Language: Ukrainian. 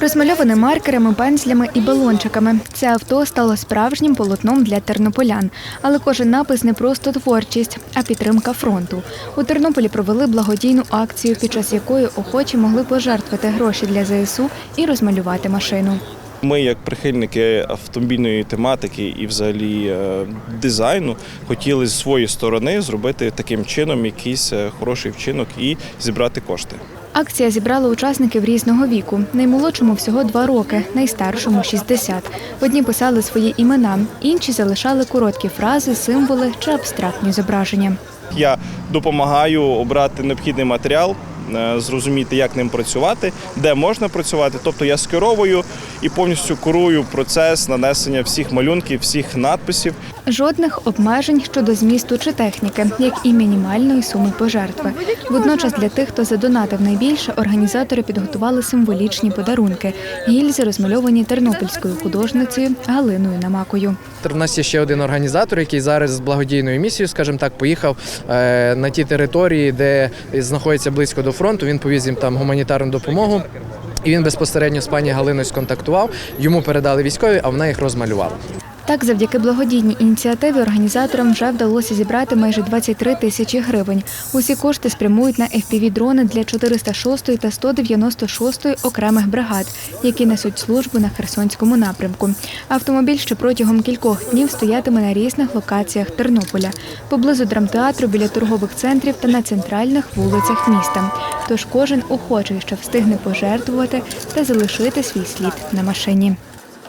Розмальоване маркерами, пензлями і балончиками. Це авто стало справжнім полотном для тернополян. Але кожен напис не просто творчість, а підтримка фронту. У Тернополі провели благодійну акцію, під час якої охочі могли пожертвувати гроші для ЗСУ і розмалювати машину. Ми, як прихильники автомобільної тематики і взагалі е, дизайну, хотіли з своєї сторони зробити таким чином якийсь е, хороший вчинок і зібрати кошти. Акція зібрала учасників різного віку. Наймолодшому всього два роки, найстаршому 60. Одні писали свої імена, інші залишали короткі фрази, символи чи абстрактні зображення. Я допомагаю обрати необхідний матеріал, зрозуміти, як ним працювати, де можна працювати. Тобто я скеровую і повністю курую процес нанесення всіх малюнків, всіх надписів. Жодних обмежень щодо змісту чи техніки, як і мінімальної суми пожертви. Водночас для тих, хто задонатив найбільше, організатори підготували символічні подарунки. Гільзи розмальовані тернопільською художницею Галиною Намакою. У нас є ще один організатор, який зараз з благодійною місією, скажімо так, поїхав е, на ті території, де знаходиться близько до фронту. Він повіз їм там гуманітарну допомогу. І він безпосередньо з пані Галиною сконтактував. Йому передали військові, а вона їх розмалювала. Так, завдяки благодійній ініціативі організаторам вже вдалося зібрати майже 23 тисячі гривень. Усі кошти спрямують на FPV-дрони для 406 та 196 окремих бригад, які несуть службу на Херсонському напрямку. Автомобіль ще протягом кількох днів стоятиме на різних локаціях Тернополя, поблизу драмтеатру, біля торгових центрів та на центральних вулицях міста. Тож кожен охочий, що встигне пожертвувати та залишити свій слід на машині.